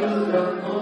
you.